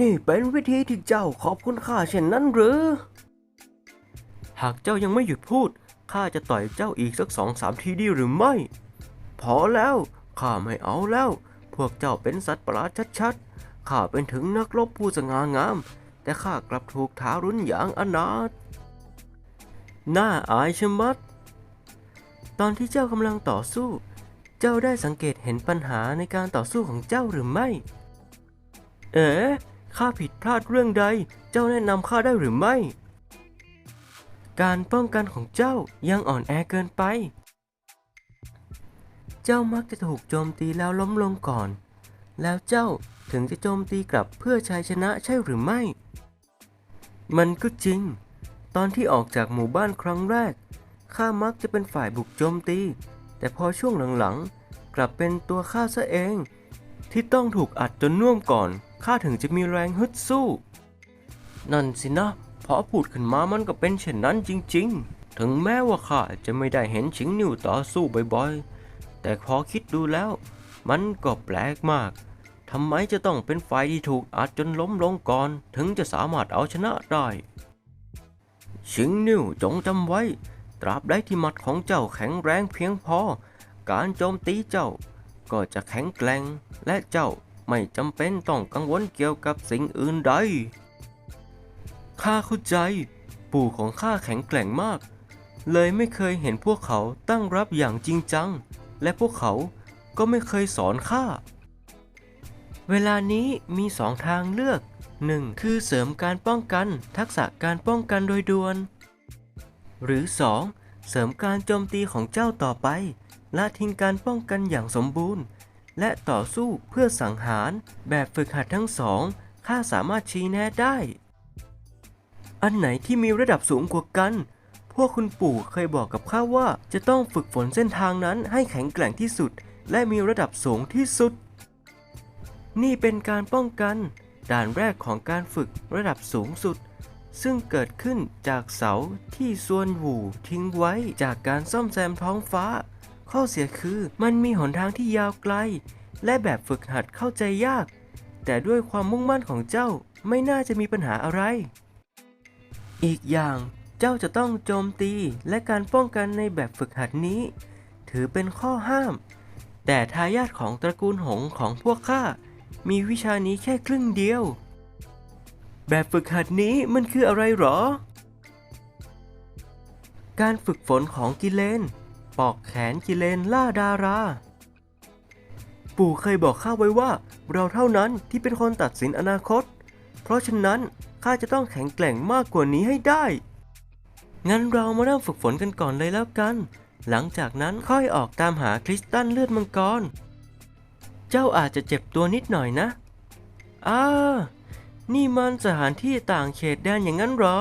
นี่เป็นวิธีที่เจ้าขอบคุณข้าเช่นนั้นหรือ หากเจ้ายังไม่หยุดพูด ข้าจะต่อยเจ้าอีกสักสองสามทีดีหรือไม่ พอแล้ว ข้าไม่เอาแล้ว พวกเจ้าเป็นสัตว์ประหลาดชัดๆ ข้าเป็นถึงนักรบผู้สง่างาม แต่ข้ากลับถูกทารุณอย่างอนาถน่าอายชะมัด ตอนที่เจ้ากำลังต่อสู้ เจ้าได้สังเกตเห็นปัญหาในการต่อสู้ของเจ้าหรือไม่ เอ๋ ข้าผิดพลาดเรื่องใด เจ้าแนะนำข้าได้หรือไม่ การป้องกันของเจ้ายังอ่อนแอเกินไป เจ้ามักจะถูกโจมตีแล้วล้มลงก่อน แล้วเจ้าถึงจะโจมตีกลับเพื่อชัยชนะใช่หรือไม่ มันก็จริง ตอนที่ออกจากหมู่บ้านครั้งแรก ข้ามักจะเป็นฝ่ายบุกโจมตี แต่พอช่วงหลังๆ กลับเป็นตัวข้าซะเอง ที่ต้องถูกอัดจนน่วมก่อน ข้าถึงจะมีแรงฮึดสู้ นั่นสินะพอพูดขึ้นมามันก็เป็นเช่นนั้นจริง ๆ ถึงแม้ว่าข้าจะไม่ได้เห็นชิงนิวต่อสู้บ่อยๆ แต่พอคิดดูแล้ว มันก็แปลกมากทำไมจะต้องเป็นฝ่ายที่ถูกอัดจนล้มลงก่อน ถึงจะสามารถเอาชนะได้ ชิงนิวจงจำไว้ ตราบใดที่หมัดของเจ้าแข็งแรงเพียงพอ การโจมตีเจ้าก็จะแข็งแกร่งและเจ้า ไม่จำเป็นต้องกังวลเกี่ยวกับสิ่งอื่นใด ข้าเข้าใจ ปู่ของข้าแข็งแกร่งมาก เลยไม่เคยเห็นพวกเขาตั้งรับอย่างจริงจัง และพวกเขาก็ไม่เคยสอนข้า เวลานี้มีสองทางเลือก 1. คือเสริมการป้องกัน ทักษะการป้องกันโดยด่วน หรือ 2. เสริมการโจมตีของเจ้าต่อไป ละทิ้งการป้องกันอย่างสมบูรณ์ และต่อสู้เพื่อสังหาร แบบฝึกหัดทั้งสองข้าสามารถชี้แนะได้ อันไหนที่มีระดับสูงกว่ากัน พวกคุณปู่เคยบอกกับข้าว่าจะต้องฝึกฝนเส้นทางนั้นให้แข็งแกร่งที่สุด และมีระดับสูงที่สุด นี่เป็นการป้องกัน ด่านแรกของการฝึกระดับสูงสุด ซึ่งเกิดขึ้นจากเสาที่ส่วนหูทิ้งไว้จากการซ่อมแซมท้องฟ้า ข้อเสียคือมันมีหนทางที่ยาวไกล และแบบฝึกหัดเข้าใจยาก แต่ด้วยความมุ่งมั่นของเจ้าไม่น่าจะมีปัญหาอะไร อีกอย่างเจ้าจะต้องโจมตีและการป้องกันในแบบฝึกหัดนี้ ถือเป็นข้อห้าม แต่ทายาทของตระกูลหงของพวกข้ามีวิชานี้แค่ครึ่งเดียว แบบฝึกหัดนี้มันคืออะไรหรอ การฝึกฝนของกิเลน ปอกแขนกิเลนล่าดารา ปู่เคยบอกข้าไว้ว่า เราเท่านั้นที่เป็นคนตัดสินอนาคต เพราะฉะนั้นข้าจะต้องแข็งแกร่งมากกว่านี้ให้ได้ งั้นเรามาเริ่มฝึกฝนกันก่อนเลยแล้วกัน หลังจากนั้นค่อยออกตามหาคริสตัลเลือดมังกร เจ้าอาจจะเจ็บตัวนิดหน่อยนะอ่านี่มันสถานที่ต่างเขตแดนอย่างนั้นหรอ